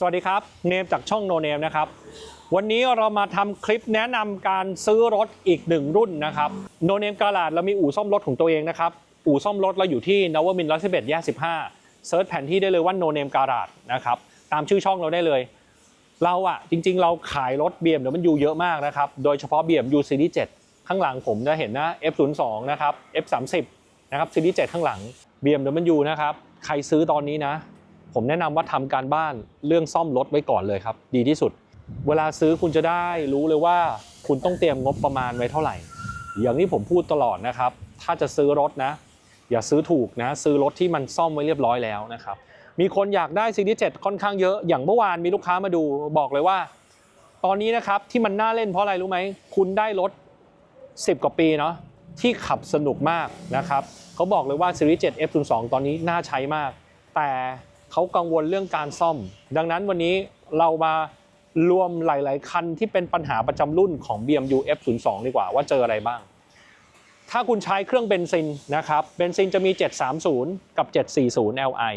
สวัสดีครับ เนมจากช่องโนเนมนะครับ วันนี้เรามาทำคลิปแนะนำการซื้อรถอีกหนึ่งรุ่นนะครับโนเนมกาลาดเรามีอู่ซ่อมรถของตัวเองนะครับ อู่ซ่อมรถเราอยู่ที่นวมินร์ร้อยสิบเอ็ดแยกสิบห้าเซิร์ชแผนที่ได้เลยว่าโนเนมกาลาดนะครับ ตามชื่อช่องเราได้เลย เราอะจริง ๆ เราขายรถ BMW เยอะมากนะครับ โดยเฉพาะ BMW Series 7ข้างหลังผมจะเห็นนะ F02 นะครับ F30 นะครับ Series 7ข้างหลัง BMW นะครับ ใครซื้อตอนนี้นะ ผมแนะนำว่าทำการบ้านเรื่องซ่อมรถไว้ก่อนเลยครับ ดีที่สุด เวลาซื้อคุณจะได้รู้เลยว่า คุณต้องเตรียมงบประมาณไว้เท่าไหร่ อย่างที่ผมพูดตลอดนะครับ ถ้าจะซื้อรถนะ อย่าซื้อถูกนะ ซื้อรถที่มันซ่อมไว้เรียบร้อยแล้วนะครับ มีคนอยากได้ซีรีส์7ค่อนข้างเยอะ อย่างเมื่อวานมีลูกค้ามาดูบอกเลยว่า ตอนนี้นะครับที่มันน่าเล่นเพราะอะไรรู้ไหม คุณได้รถ 10 กว่าปีเนาะที่ขับสนุกมากนะครับเขาบอกเลยว่าซีรีส์7 F02 ตอนนี้น่าใช้มาก แต่ เขากังวลเรื่องการซ่อม ดังนั้นวันนี้เรามารวมหลาย ๆ คันที่เป็นปัญหาประจำรุ่นของ BMW F02 ดีกว่าว่าเจออะไรบ้าง ถ้าคุณใช้เครื่องเบนซินนะครับ เบนซินจะมี 730 กับ 740 Li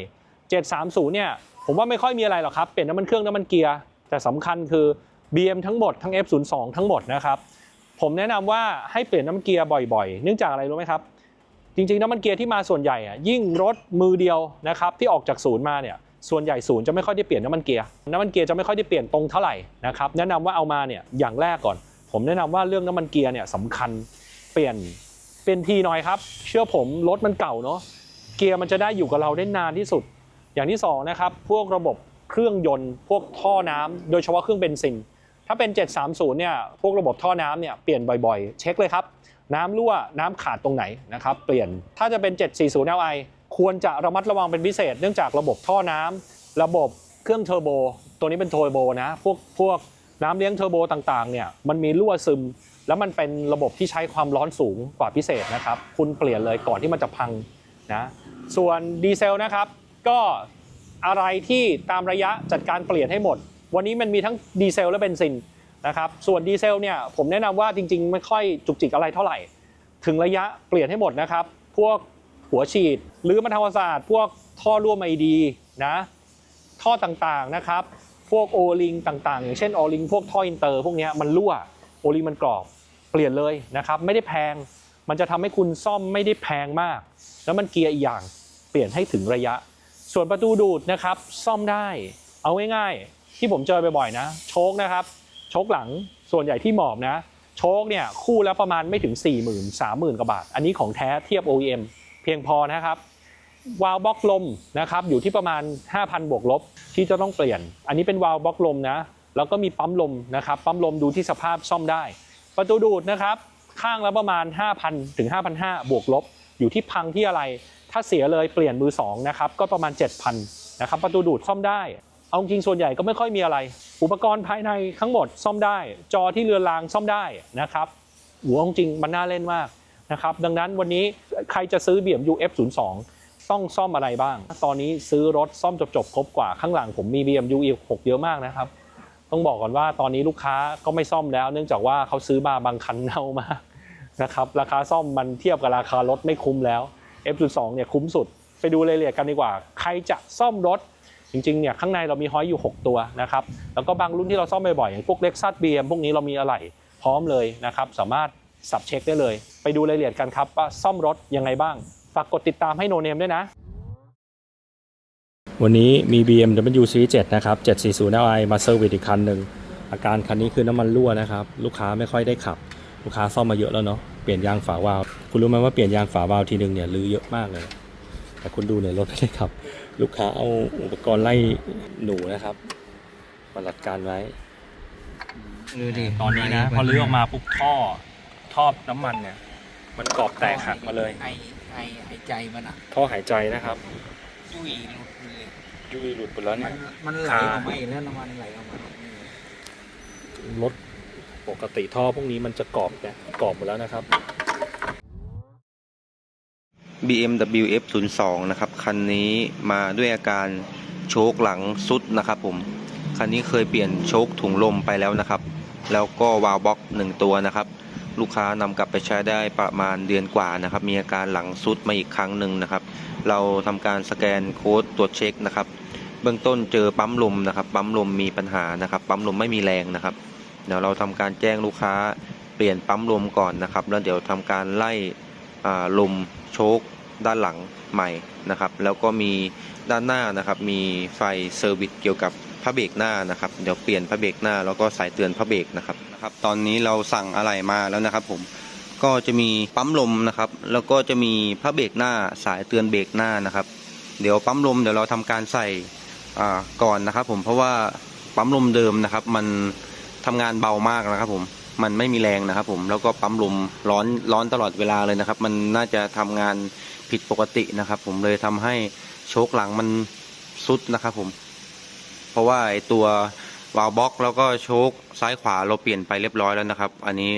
730 เนี่ย ผมว่าไม่ค่อยมีอะไรหรอกครับ เปลี่ยนน้ำมันเครื่องน้ำมันเกียร์ แต่สำคัญคือ BM ทั้งหมดทั้ง F02 ทั้งหมดนะครับ ผมแนะนำว่าให้เปลี่ยนน้ำมันเกียร์บ่อย ๆ เนื่องจากอะไรรู้ไหมครับ จริงๆน้ำมันเกียร์ที่มาส่วนใหญ่อะยิ่งรถมือเดียวนะครับที่ออกจากศูนย์มาเนี่ยส่วนใหญ่ศูนย์จะไม่ค่อยได้เปลี่ยนน้ำมันเกียร์น้ำมันเกียร์จะไม่ค่อยได้เปลี่ยนตรงเท่าไหร่นะครับแนะนำว่าเอามาเนี่ยอย่างแรกก่อน ผมแนะนำว่าเรื่องน้ำมันเกียร์เนี่ยสำคัญเปลี่ยนเป็นทีหน่อยครับ เชื่อผมรถมันเก่าเนาะเกียร์มันจะได้อยู่กับเราได้นานที่สุด อย่างที่สองนะครับพวกระบบเครื่องยนต์ พวกท่อน้ำโดยเฉพาะเครื่องเบนซินถ้าเป็น 730เนี่ยพวกระบบท่อน้ำเนี่ยเปลี่ยนบ่อยๆ เช็คเลยครับ น้ำรั่วน้ำขาดตรงไหนนะครับเปลี่ยนถ้าจะเป็น 740 Li ควรจะระมัดระวังเป็นพิเศษ เนื่องจากระบบท่อน้ำระบบเครื่องเทอร์โบ ตัวนี้เป็นเทอร์โบนะพวกพวกน้ำเลี้ยงเทอร์โบต่างๆเนี่ยมันมีรั่วซึม แล้วมันเป็นระบบที่ใช้ความร้อนสูงกว่าพิเศษนะครับ คุณเปลี่ยนเลยก่อนที่มันจะพังนะส่วนดีเซลนะครับ ก็อะไรที่ตามระยะจัดการเปลี่ยนให้หมด วันนี้มันมีทั้งดีเซลและเบนซิน นะครับส่วนดีเซลเนี่ยผมแนะนำว่าจริงๆ ไม่ค่อยจุกจิกอะไรเท่าไหร่ ถึงระยะเปลี่ยนให้หมดนะครับ พวกหัวฉีดหรือมันทำควาสะอาดพวกท่อรั่วไม่ดีนะท่อต่างๆนะครับ พวกโอลิงต่างๆ อย่างเช่นโอลิงพวกท่ออินเตอร์พวกนี้มันรั่วโอลิงมันกรอบเปลี่ยนเลยนะครับ ไม่ได้แพงมันจะทำให้คุณซ่อมไม่ได้แพงมาก แล้วมันเกียร์อีกอย่างเปลี่ยนให้ถึงระยะ ส่วนประตูดูดนะครับ ซ่อมได้ เอาง่ายๆที่ผมเจอบ่อยๆนะ โชคนะครับ โชคหลังส่วนใหญ่ที่หมอบนะ โชคเนี่ยคู่แล้วประมาณไม่ถึง 4 0 0 0 0 3 0,000กว่าบาท อันนี้ของแท้เทียบ OEM เพียงพอนะครับวาล์วบล็อกลมนะครับอยู่ที่ประมาณ 5,000 บวกลบที่จะต้องเปลี่ยน อันนี้เป็นวาล์วบล็อกลมนะแล้วก็มีปั๊มลมนะครับปั๊มลมดูที่สภาพซ่อมได้ ประตูดูดนะครับข้างละประมาณ 5,000 ถึง 5,500 บวกลบ อยู่ที่พังที่อะไร ถ้าเสียเลยเปลี่ยนมือสองนะครับก็ประมาณ 7,000นะครับประตูดูดซ่อมได้ เอาจริงส่วนใหญ่ก็ไม่ค่อยมีอะไร อุปกรณ์ภายในทั้งหมดซ่อมได้ จอที่เรือนรางซ่อมได้นะครับหัวจริงมันน่าเล่นมากนะครับดังนั้นวันนี้ใครจะซื้อ BMW F02 ต้องซ่อมอะไรบ้าง ตอนนี้ซื้อรถซ่อมจบๆครบกว่าข้างหลังผมมี BMW E6 เยอะมากนะครับ ต้องบอกก่อนว่าตอนนี้ลูกค้าก็ไม่ซ่อมแล้ว เนื่องจากว่าเขาซื้อมาบางคันเน่ามากนะครับราคาซ่อมมันเทียบกับราคารถไม่คุ้มแล้ว F02 เนี่ยคุ้มสุด ไปดูรายละเอียดกันดีกว่า ใครจะซ่อมรถ จริงๆเนี่ยข้างในเรามีห้อยอยู่ 6 ตัวนะครับแล้วก็บางรุ่นที่เราซ่อมบ่อยๆอย่างพวก Lexus BM พวกนี้เรามีอะไหล่พร้อมเลยนะครับสามารถสับเช็คได้เลย ไปดูรายละเอียดกันครับว่าซ่อมรถยังไงบ้าง ฝากกดติดตามให้โนเนมด้วยนะ วันนี้มี BMW Series 7นะครับ 740i มาเซอร์วิสอีกคันหนึ่งอาการคันนี้คือน้ำมันรั่วนะครับ ลูกค้าไม่ค่อยได้ขับ ลูกค้าซ่อมมาเยอะแล้วเนาะเปลี่ยนยางฝาวาล์วคุณรู้ไหมว่าเปลี่ยนยางฝาวาล์วทีนึงเนี่ยรื้อเยอะมากเลย แต่คุณดูเนี่ยรถไม่ได้ขับ ลูกค้าเอาอุปกรณ์ไล่หนูนะครับมาจัดการไว้ ดูดิตอนนี้นะ พอรื้อออกมาปุ๊บท่อท่อน้ำมันเนี่ย มันกรอบแตกหักมาเลย ไอไอไอใจมันอะท่อหายใจนะครับ ยุ่ยหลุดเลยยุ่ยหลุดไปแล้วมัเนี่ย นมันไหลออกมาอีกแล้วน้ำมันไหลออกมารถปกติท่อพวกนี้มันจะกรอบเนี่ยกรอบหมดแล้วนะครับ BMW F02 นะครับ คันนี้มาด้วยอาการโชคหลังสุดนะครับผม คันนี้เคยเปลี่ยนโชคถุงลมไปแล้วนะครับ แล้วก็วาล์วบล็อกหนึ่งตัวนะครับ ลูกค้านำกลับไปใช้ได้ประมาณเดือนกว่านะครับ มีอาการหลังสุดมาอีกครั้งหนึ่งนะครับ เราทำการสแกนโค้ดตรวจเช็คนะครับ เบื้องต้นเจอปั๊มลมนะครับ ปั๊มลมมีปัญหานะครับ ปั๊มลมไม่มีแรงนะครับ เดี๋ยวเราทำการแจ้งลูกค้าเปลี่ยนปั๊มลมก่อนนะครับ แล้วเดี๋ยวทำการไล่ ลมโชคด้านหลังใหม่นะครับ แล้วก็มีด้านหน้านะครับ มีไฟเซอร์วิสเกี่ยวกับพระเบรกหน้านะครับ เดี๋ยวเปลี่ยนพระเบรกหน้า แล้วก็สายเตือนพระเบรกนะครับนะครับ ตอนนี้เราสั่งอะไรมาแล้วนะครับ ผมก็จะมีปั๊มลมนะครับ แล้วก็จะมีพระเบรกหน้าสายเตือนเบรกหน้านะครับ เดี๋ยวปั๊มลมเดี๋ยวเราทำการใส่ก่อนนะครับ ผมเพราะว่าปั๊มลมเดิมนะครับ มันทำงานเบามากนะครับ ผม มันไม่มีแรงนะครับ ผมแล้วก็ปั๊มลมร้อนร้อนตลอดเวลาเลยนะครับ มันน่าจะทำงานผิดปกตินะครับ ผมเลยทำให้โชคหลังมันสุดนะครับ ผม เพราะว่าไอตัววาล์วบล็อก แล้วก็โชคซ้ายขวาเราเปลี่ยนไปเรียบร้อยแล้วนะครับ อันนี้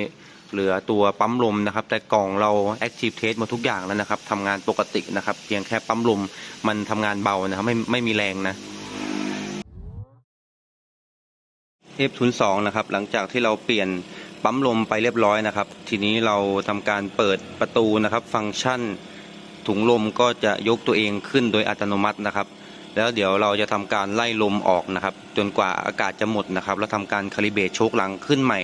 เหลือตัวปั๊มลมนะครับ แต่กล่องเรา Active Test หมาทุกอย่างแล้วนะครับทำงานปกตินะครับ เพียงแค่ปั๊มลมมันทำงานเบานะครับ ไม่ไม่มีแรงนะ F02 นะครับ หลังจากที่เราเปลี่ยน ปั๊มลมไปเรียบร้อยนะครับ ทีนี้เราทำการเปิดประตูนะครับ ฟังก์ชันถุงลมก็จะยกตัวเองขึ้นโดยอัตโนมัตินะครับ แล้วเดี๋ยวเราจะทำการไล่ลมออกนะครับ จนกว่าอากาศจะหมดนะครับ แล้วทำการคาลิเบตโชคหลังขึ้นใหม่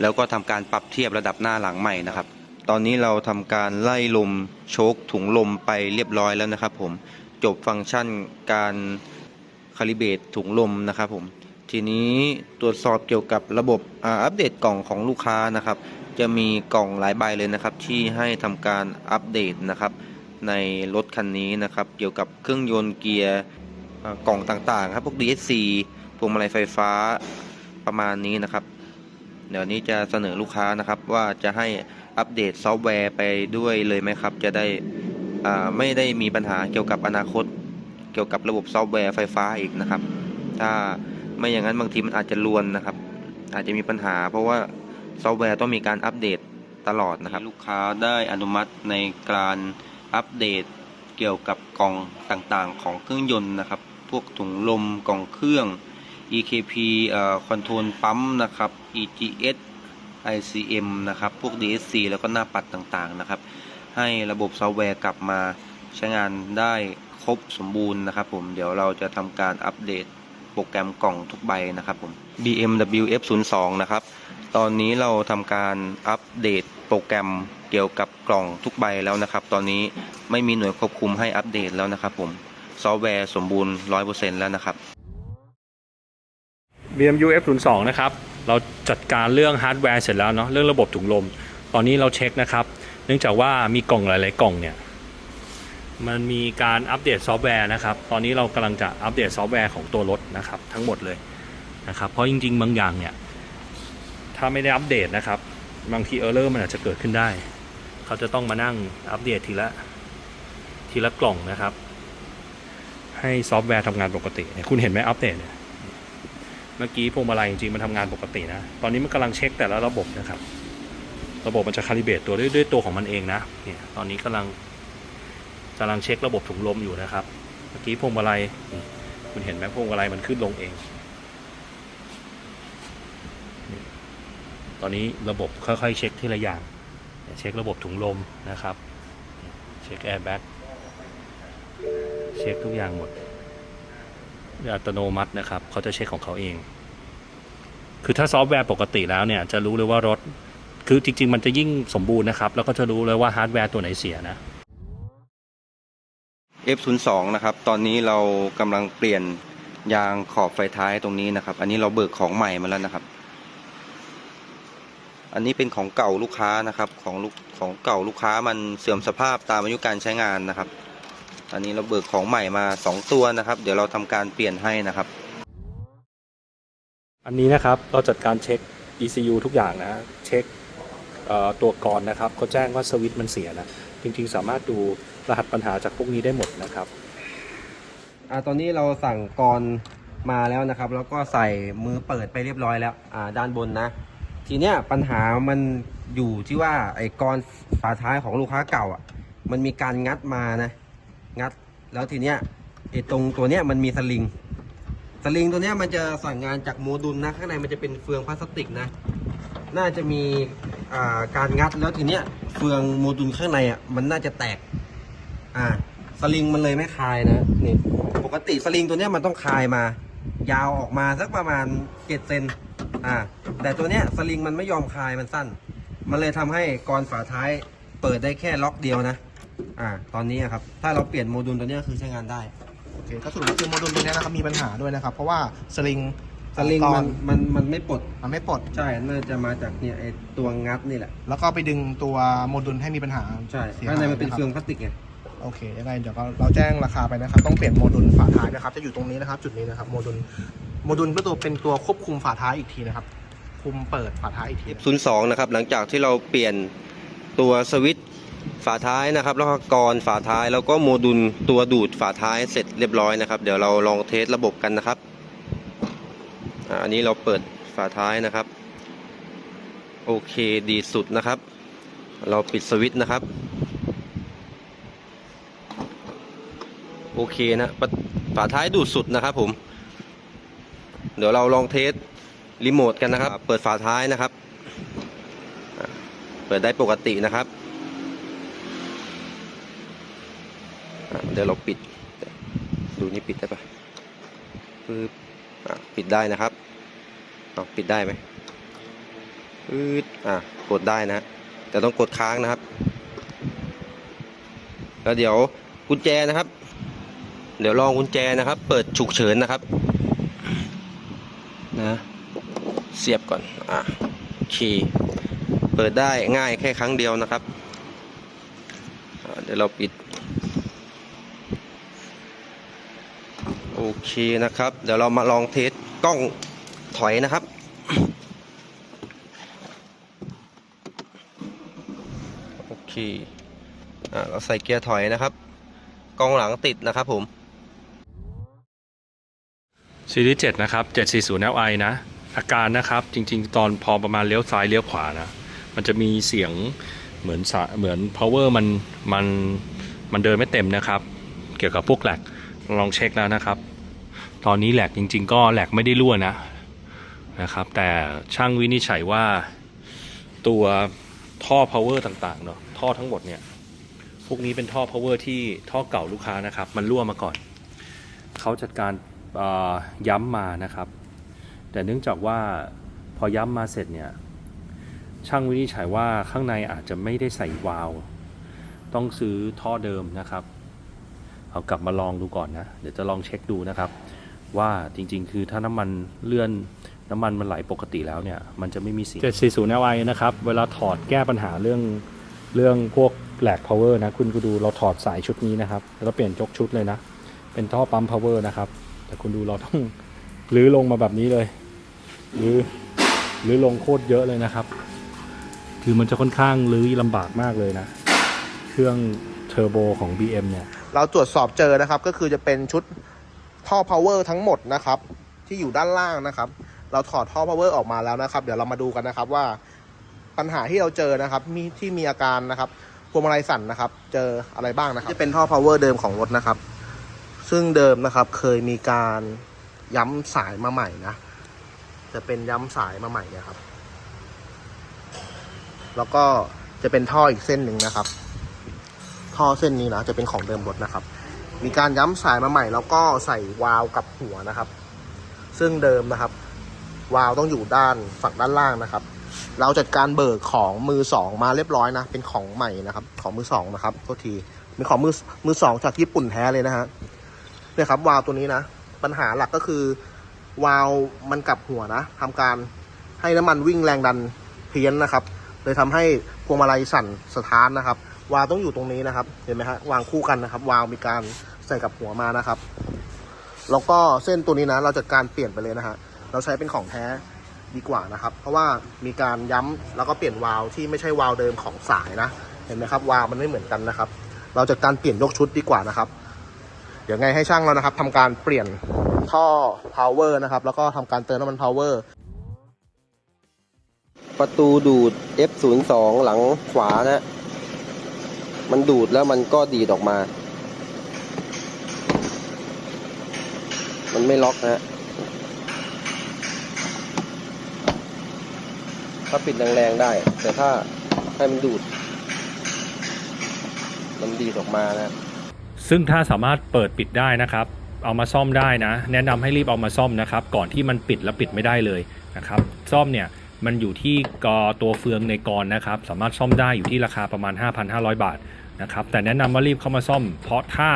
แล้วก็ทำการปรับเทียบระดับหน้าหลังใหม่นะครับ ตอนนี้เราทำการไล่ลมโชคถุงลมไปเรียบร้อยแล้วนะครับ ผมจบฟังก์ชันการคาลิเบตถุงลมนะครับผม ทีนี้ตรวจสอบเกี่ยวกับระบบอัปเดตกล่องของลูกค้านะครับ จะมีกล่องหลายใบเลยนะครับ ที่ให้ทำการอัปเดตนะครับ ในรถคันนี้นะครับ เกี่ยวกับเครื่องยนต์เกียร์กล่องต่างๆครับพวก DSC พวงมาลัยไฟฟ้าประมาณนี้นะครับ เดี๋ยวนี้จะเสนอลูกค้านะครับว่าจะให้อัปเดตซอฟต์แวร์ไปด้วยเลยไหมครับ จะได้อ่าไม่ได้มีปัญหาเกี่ยวกับอนาคต เกี่ยวกับระบบซอฟต์แวร์ไฟฟ้าอีกนะครับ ถ้า ไม่อย่างนั้นบางทีมันอาจจะลวนนะครับ อาจจะมีปัญหา เพราะว่าซอฟต์แวร์ต้องมีการอัปเดตตลอดนะครับ ลูกค้าได้อนุมัติในการอัปเดตเกี่ยวกับกล่องต่างๆ ของเครื่องยนต์นะครับ พวกถุงลมกล่องเครื่อง EKP เอ่อคอนโทรลปั๊มนะครับ EGS ICM นะครับ พวก DSC แล้วก็หน้าปัดต่างๆนะครับ ให้ระบบซอฟต์แวร์กลับมาใช้งานได้ครบสมบูรณ์นะครับผม เดี๋ยวเราจะทำการอัปเดต ปรแกรมกล่องทุกใบนะครับผม BMW F02 นะครับ ตอนนี้เราทำการอัปเดตโปรแกรมเกี่ยวกับกล่องทุกใบแล้วนะครับ ตอนนี้ไม่มีหน่วยควบคุมให้อัปเดตแล้วนะครับผมซอฟต์แวร์สมบูรณ์ 100%แล้วนะครับ BMU F02 นะครับ เราจัดการเรื่องฮาร์ดแวร์เสร็จแล้วเนาะเรื่องระบบถุงลม ตอนนี้เราเช็คนะครับ เนื่องจากว่ามีกล่องหลาย ๆ กล่องเนี่ย มันมีการอัปเดตซอฟต์แวร์นะครับ ตอนนี้เรากำลังจะอัปเดตซอฟต์แวร์ของตัวรถนะครับทั้งหมดเลยนะครับ เพราะจริง ๆ บางอย่างเนี่ย ถ้าไม่ได้อัปเดตนะครับ บางทีเออร์เลอร์มันอาจจะเกิดขึ้นได้ เขาจะต้องมานั่งอัปเดตทีละทีละกล่องนะครับ ให้ซอฟต์แวร์ทำงานปกติ คุณเห็นไหมอัปเดตเนี่ยเมื่อกี้พวงมาลัยจริงๆมันทำงานปกตินะ ตอนนี้มันกำลังเช็คแต่ละระบบนะครับ ระบบมันจะคาลิเบตตัวด้วยด้วยตัวของมันเองนะ เนี่ย ตอนนี้กำลัง กำลังเช็คระบบถุงลมอยู่นะครับ เมื่อกี้พวงมาลัยคุณเห็นไหมพวงมาลัยมันขึ้นลงเอง ตอนนี้ระบบค่อยๆ เช็คทีละอย่างเนี่ยเช็คระบบถุงลมนะครับ เช็คแอร์แบ็กเช็คทุกอย่างหมดอัตโนมัตินะครับ เขาจะเช็คของเขาเอง คือถ้าซอฟต์แวร์ปกติแล้วเนี่ย จะรู้เลยว่ารถ คือจริง ๆ มันจะยิ่งสมบูรณ์นะครับ แล้วก็จะรู้เลยว่าฮาร์ดแวร์ตัวไหนเสียนะ F02 นะครับ ตอนนี้เรากำลังเปลี่ยนยางขอบไฟท้ายตรงนี้นะครับ อันนี้เราเบิกของใหม่มาแล้วนะครับ อันนี้เป็นของเก่าลูกค้านะครับของลูกของเก่าลูกค้ามันเสื่อมสภาพตามอายุการใช้งานนะครับ อันนี้เราเบิกของใหม่มา 2 ตัวนะครับ เดี๋ยวเราทำการเปลี่ยนให้นะครับ อันนี้นะครับเราจัดการเช็ค ECU ทุกอย่างนะเช็คตัวกรนะครับเขาแจ้งว่าสวิตช์มันเสียนะจริงๆสามารถดู รหัสปัญหาจากพวกนี้ได้หมดนะครับอ่าตอนนี้เราสั่งกรมาแล้วนะครับ แล้วก็ใส่มือเปิดไปเรียบร้อยแล้วอ่าด้านบนนะ ทีเนี้ยปัญหามันอยู่ที่ว่าไอ้กรฝาท้ายของลูกค้าเก่าอะ มันมีการงัดมานะงัด แล้วทีเนี้ยไอ้ตรงตัวเนี้ยมันมีสลิงสลิงตัวเนี้ยมันจะสั่งงานจากโมดูลนะข้างในมันจะเป็นเฟืองพลาสติกนะ น่าจะมีการงัดแล้วทีเนี้ยเฟืองโมดูลข้างในอะมันน่าจะแตก อ่า สลิงมันเลยไม่คลายนะ นี่ปปกติสลิงตัวเนี้ยมันต้องคลายมา ยาวออกมาสักประมาณเจ็ดเซน อ่า แต่ตัวเนี้ยสลิงมันไม่ยอมคลายมันสั้น มันเลยทำให้กรฝาท้ายเปิดได้แค่ล็อกเดียวนะ อ่า ตอนนี้อะครับ ถ้าเราเปลี่ยนโมดูลตัวเนี้ยคือใช้งานได้โอเคก็สรุปคือโมดูลตัวเนี้ยนะครับมีปัญหาด้วยนะครับ เพราะว่าสลิงสลิงก่มัอนมันมันไม่ปลดมันไม่ปลดใช่น่าจะมาจากเนี่ยไอตัวงัดนี่แหละ แล้วก็ไปดึงตัวโมดูลให้มีปัญหาใช่สียหยข้างในมันเป็นะครับเฟืองพลาสติกไง โอเคยังไงเดี๋ยวเราแจ้งราคาไปนะครับ ต้องเปลี่ยนโมดูลฝาท้ายนะครับ จะอยู่ตรงนี้นะครับ จุดนี้นะครับ โมดูลโมดูลก็ตัวเป็นตัวควบคุมฝาท้ายอีกทีนะครับ คุมเปิดฝาท้ายอีกที F02 นะครับ หลังจากที่เราเปลี่ยนตัวสวิตช์ฝาท้ายนะครับ แล้วก็กรฝาท้าย แล้วก็โมดูลตัวดูดฝาท้ายเสร็จเรียบร้อยนะครับ เดี๋ยวเราลองเทสระบบกันนะครับอันนี้เราเปิดฝาท้ายนะครับ โอเคดีสุดนะครับ เราปิดสวิตช์นะครับ โอเคนะปะฝาท้ายดูดสุดนะครับผม เดี๋ยวเราลองเทสรีโมทกันนะครับ เปิดฝาท้ายนะครับ เปิดได้ปกตินะครับ เดี๋ยวเราปิด ดูนี่ปิดได้ปะปึ๊บอะปิดได้นะครับเอาปิดได้ไหมปึ๊ดอะกดได้นะ แต่ต้องกดค้างนะครับ แล้วเดี๋ยวกุญแจนะครับ เดี๋ยวลองกุญแจนะครับ เปิดฉุกเฉินนะครับนะเสียบก่อนอะโอเคเปิดได้ง่ายแค่ครั้งเดียวนะครับ เดี๋ยวเราปิด โอเคนะครับ เดี๋ยวเรามาลองเทสกล้องถอยนะครับโอเคอะเราใส่เกียร์ถอยนะครับ กล้องหลังติดนะครับผม ซีรีส์7นะครับ 740 Li นะ อาการนะครับจริงๆ ตอนพอประมาณเลี้ยวซ้ายเลี้ยวขวานะ มันจะมีเสียงเหมือนเหมือน power มันมันมันเดินไม่เต็มนะครับ เกี่ยวกับพวกแหลกลองเช็คแล้วนะครับ ตอนนี้แหลกจริง ๆ ก็แหลกไม่ได้รั่วนะนะครับ แต่ช่างวินิจฉัยว่าตัวท่อ power ต่างๆเนาะท่อทั้งหมดเนี่ยพวกนี้เป็นท่อ power ที่ท่อเก่าลูกค้านะครับ มันรั่วมาก่อน เขาจัดการ ย้ำมานะครับ แต่เนื่องจากว่าพอย้ำมาเสร็จเนี่ยช่างวินิจฉัยว่าข้างในอาจจะไม่ได้ใส่วาล์วต้องซื้อท่อเดิมนะครับ เอากลับมาลองดูก่อนนะ เดี๋ยวจะลองเช็คดูนะครับ ว่าจริงๆ คือถ้าน้ำมันเลื่อนน้ำมันมันไหลปกติแล้วเนี่ย มันจะไม่มีเสียง740 Li นะครับ เวลาถอดแก้ปัญหาเรื่องเรื่องพวกแหลก power นะ คุณก็ดูเราถอดสายชุดนี้นะครับ แล้วเปลี่ยนยกชุดเลยนะ เป็นท่อปั๊ม power นะครับ แต่คุณดูเราต้องรื้อลงมาแบบนี้เลยรื้อรื้อลงโคตรเยอะเลยนะครับ คือมันจะค่อนข้างรื้อลำบากมากเลยนะ เครื่องเทอร์โบของ BM เนี่ย เราตรวจสอบเจอนะครับ ก็คือจะเป็นชุดท่อ power ทั้งหมดนะครับ ที่อยู่ด้านล่างนะครับ เราถอดท่อ power ออกมาแล้วนะครับ เดี๋ยวเรามาดูกันนะครับว่าปัญหาที่เราเจอนะครับ มีที่มีอาการนะครับพวงมาลัยสั่นนะครับ เจออะไรบ้างนะครับ จะเป็นท่อ power เดิมของรถนะครับ ซึ่งเดิมนะครับเคยมีการย้ำสายมาใหม่นะ จะเป็นย้ำสายมาใหม่นะครับ แล้วก็จะเป็นท่ออีกเส้นหนึ่งนะครับ ท่อเส้นนี้นะจะเป็นของเดิมรถนะครับ มีการย้ำสายมาใหม่ แล้วก็ใส่วาล์วกับหัวนะครับ ซึ่งเดิมนะครับ วาล์วต้องอยู่ด้านฝั่งด้านล่างนะครับ เราจัดการเบิกของมือสองมาเรียบร้อยนะ เป็นของใหม่นะครับ ของมือสองนะครับโทษทีเป็นของมือมือสองจากญี่ปุ่นแท้เลยนะฮะ เนี่ยครับวาล์วตัวนี้นะ ปัญหาหลักก็คือวาล์วมันกลับหัวนะทำการให้น้ำมันวิ่งแรงดันเพี้ยนนะครับ เลยทำให้พวงมาลัยสั่นสะท้านนะครับ วาล์วต้องอยู่ตรงนี้นะครับ เห็นไหมฮะวางคู่กันนะครับ วาล์วมีการใส่กับหัวมานะครับ แล้วก็เส้นตัวนี้นะ เราจัดการเปลี่ยนไปเลยนะฮะเราใช้เป็นของแท้ดีกว่านะครับ เพราะว่ามีการย้ำแล้วก็เปลี่ยนวาล์วที่ไม่ใช่วาล์วเดิมของสายนะ เห็นไหมครับวาล์วมันไม่เหมือนกันนะครับ เราจัดการเปลี่ยนยกชุดดีกว่านะครับ เดี๋ยวไงให้ช่างเรานะครับทำการเปลี่ยนท่อ power นะครับ แล้วก็ทำการเติมน้ำมัน power ประตูดูด F02 หลังขวานะ มันดูดแล้วมันก็ดีดออกมา มันไม่ล็อกนะฮะถ้าปิดแรงๆได้ แต่ถ้าให้มันดูด มันดีดออกมานะ ซึ่งถ้าสามารถเปิดปิดได้นะครับ เอามาซ่อมได้นะ แนะนำให้รีบเอามาซ่อมนะครับ ก่อนที่มันปิดแล้วปิดไม่ได้เลยนะครับ ซ่อมเนี่ยมันอยู่ที่กอตัวเฟืองในกรนะครับ สามารถซ่อมได้อยู่ที่ราคาประมาณ 5,500 บาทนะครับ แต่แนะนำว่ารีบเข้ามาซ่อม เพราะถ้า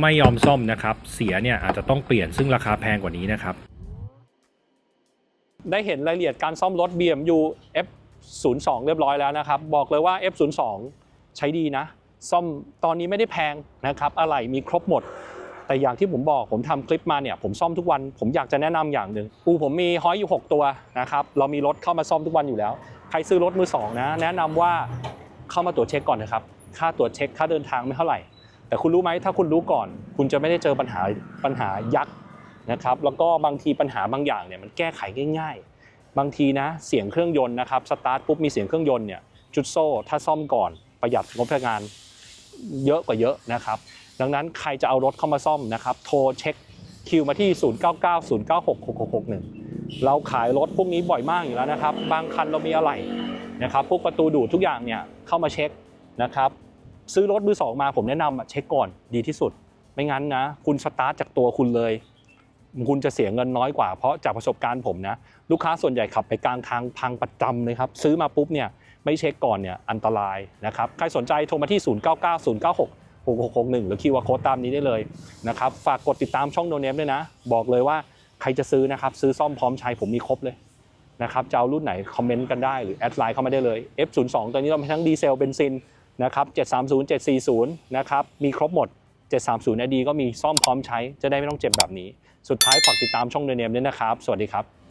ไม่ยอมซ่อมนะครับ เสียเนี่ยอาจจะต้องเปลี่ยนซึ่งราคาแพงกว่านี้นะครับได้เห็นรายละเอียดการซ่อมรถ BMW F02 เรียบร้อยแล้วนะครับ บอกเลยว่า F02 ใช้ดีนะ ซ่อมตอนนี้ไม่ได้แพงนะครับอะไรมีครบหมด แต่อย่างที่ผมบอกผมทำคลิปมาเนี่ยผมซ่อมทุกวัน ผมอยากจะแนะนำอย่างหนึ่งอูผมมีฮอยอยู่ 6 ตัวนะครับเรามีรถเข้ามาซ่อมทุกวันอยู่แล้ว ใครซื้อรถมือสองนะแนะนำว่าเข้ามาตรวจเช็คก่อนนะครับค่าตรวจเช็คค่าเดินทางไม่เท่าไหร่ แต่คุณรู้ไหมถ้าคุณรู้ก่อน คุณจะไม่ได้เจอปัญหาปัญหายักษ์นะครับแล้วก็บางทีปัญหาบางอย่างเนี่ยมันแก้ไขง่าย ๆ บางทีนะเสียงเครื่องยนต์นะครับสตาร์ทปุ๊บมีเสียงเครื่องยนต์เนี่ยจุดโซ่ถ้าซ่อมก่อนประหยัดงบพนักงาน เยอะกว่าเยอะนะครับ ดังนั้นใครจะเอารถเข้ามาซ่อมนะครับ โทรเช็คคิวมาที่ 0990966661 เราขายรถพวกนี้บ่อยมากอยู่แล้วนะครับ บางคันเรามีอะไรนะครับพวกประตูดูดทุกอย่างเนี่ยเข้ามาเช็คนะครับ ซื้อรถมือสองมาผมแนะนำเช็คก่อนดีที่สุด ไม่งั้นนะ คุณสตาร์ทจากตัวคุณเลย คุณจะเสียเงินน้อยกว่าเพราะจากประสบการณ์ผมนะ ลูกค้าส่วนใหญ่ขับไปกลางทางพังประจำเลยครับ ซื้อมาปุ๊บเนี่ย ไม่เช็คก่อนเนี่ยอันตรายนะครับใครสนใจโทรมาที่ 0 9 9 0 9 6 6 6 6 1 หรือคิวอาร์โค้ดตามนี้ได้เลยนะครับฝากกดติดตามช่องโนเนมด้วยนะ บอกเลยว่าใครจะซื้อนะครับซื้อซ่อมพร้อมใช้ผมมีครบเลยนะครับจะเอารุ่นไหนคอมเมนต์กันได้หรือแอดไลน์เข้ามาได้เลย F02 ตัวนี้เรามีทั้งดีเซลเบนซินนะครับ730 740นะครับมีครบหมด 730 ID ก็มีซ่อมพร้อมใช้จะได้ไม่ต้องเจ็บแบบนี้ สุดท้ายฝากติดตามช่องโนเนมด้วยนะครับ สวัสดีครับ